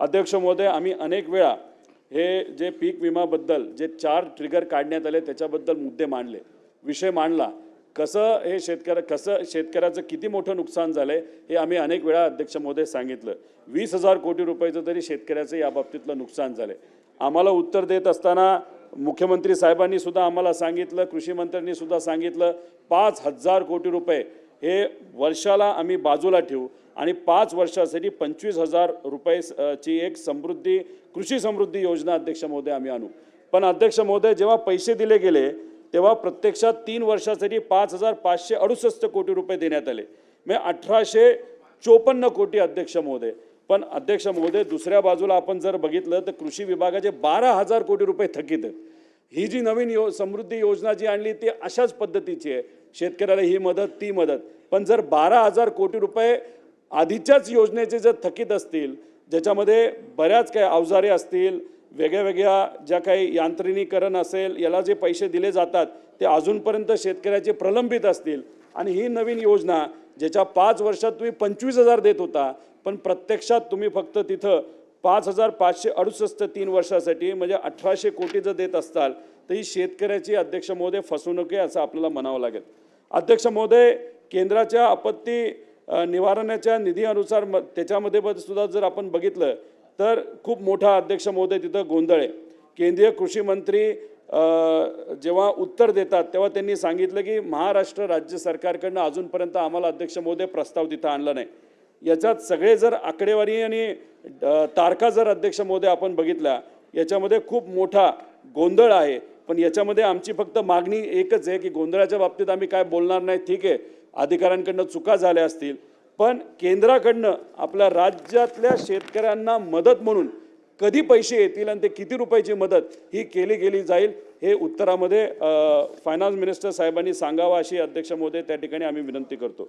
अध्यक्ष महोदय आम्ही अनेक वेळा हे जे पीक विमाबद्दल जे चार ट्रिगर काढण्यात आले त्याच्याबद्दल मुद्दे मांडले. विषय मांडला. कसं हे शेतकऱ्या कसं शेतकऱ्याचं किती मोठं नुकसान झालं आहे हे आम्ही अनेक वेळा अध्यक्ष महोदय सांगितलं. वीस हजार कोटी रुपयाचं तरी शेतकऱ्याचं या बाबतीतलं नुकसान झालं आहे आम्हाला उत्तर देत असताना मुख्यमंत्री साहेबांनी सुद्धा आम्हाला सांगितलं कृषी मंत्र्यांनी सुद्धा सांगितलं पाच हजार कोटी रुपये हे वर्षाला आम्ही बाजूला ठेवू. आणि पाच वर्षासाठी पंचवीस हजार रुपये ची एक समृद्धी कृषी समृद्धी योजना अध्यक्ष महोदय आम्ही आणू. पण अध्यक्ष महोदय जेव्हा पैसे दिले गेले तेव्हा प्रत्यक्षात तीन वर्षासाठी पाच हजार पाचशे अडुसष्ट कोटी रुपये देण्यात आले. म्हणजे अठराशे चोपन्न कोटी अध्यक्ष महोदय. पण अध्यक्ष महोदय दुसऱ्या बाजूला आपण जर बघितलं तर कृषी विभागाचे बारा हजार कोटी रुपये थकीत आहेत. ही जी नवीन यो समृद्धी योजना जी आणली ती अशाच पद्धतीची आहे. शेतकऱ्याला ही मदत ती मदत. पण जर बारा हजार कोटी रुपये आधीच्याच योजनेचे जर थकीत असतील ज्याच्यामध्ये बऱ्याच काही अवजारे असतील वेगळ्या वेगळ्या ज्या काही यांत्रिकीकरण असेल याला जे पैसे दिले जातात ते अजूनपर्यंत शेतकऱ्याचे प्रलंबित असतील. आणि ही नवीन योजना ज्याच्या पाच वर्षात तुम्ही पंचवीस हजार देत होता पण प्रत्यक्षात तुम्ही फक्त तिथं पाच हजार पाचशे अडुसष्ट तीन वर्षासाठी म्हणजे अठराशे कोटी जर देत असताल तर ही शेतकऱ्याची अध्यक्ष महोदय फसवणूक आहे असं आपल्याला म्हणावं लागेल. अध्यक्ष महोदय केंद्राच्या आपत्ती निवारण्याच्या निवारणाच्या निधीनुसार म त्याच्यामध्ये सुद्धा जर आपण बघितलं तर खूप मोठा अध्यक्ष महोदय तिथं गोंधळ आहे. केंद्रीय कृषी मंत्री जेव्हा उत्तर देतात तेव्हा त्यांनी सांगितलं की महाराष्ट्र राज्य सरकारकडनं अजूनपर्यंत आम्हाला अध्यक्ष महोदय प्रस्ताव तिथं आणला नाही. याच्यात सगळे जर आकडेवारी आणि तारखा जर अध्यक्ष महोदय आपण बघितल्या याच्यामध्ये खूप मोठा गोंधळ आहे. पण याच्यामध्ये आमची फक्त मागणी एकच आहे की गोंधळाच्या बाबतीत आम्ही काय बोलणार नाही. ठीक आहे अधिकाऱ्यांकडनं चुका झाल्या असतील. पण केंद्राकडनं आपल्या राज्यातल्या शेतकऱ्यांना मदत म्हणून कधी पैसे येतील आणि ते किती रुपयाची मदत ही केली गेली जाईल हे उत्तरामध्ये फायनान्स मिनिस्टर साहेबांनी सांगावं अशी अध्यक्ष महोदय त्या ठिकाणी आम्ही विनंती करतो.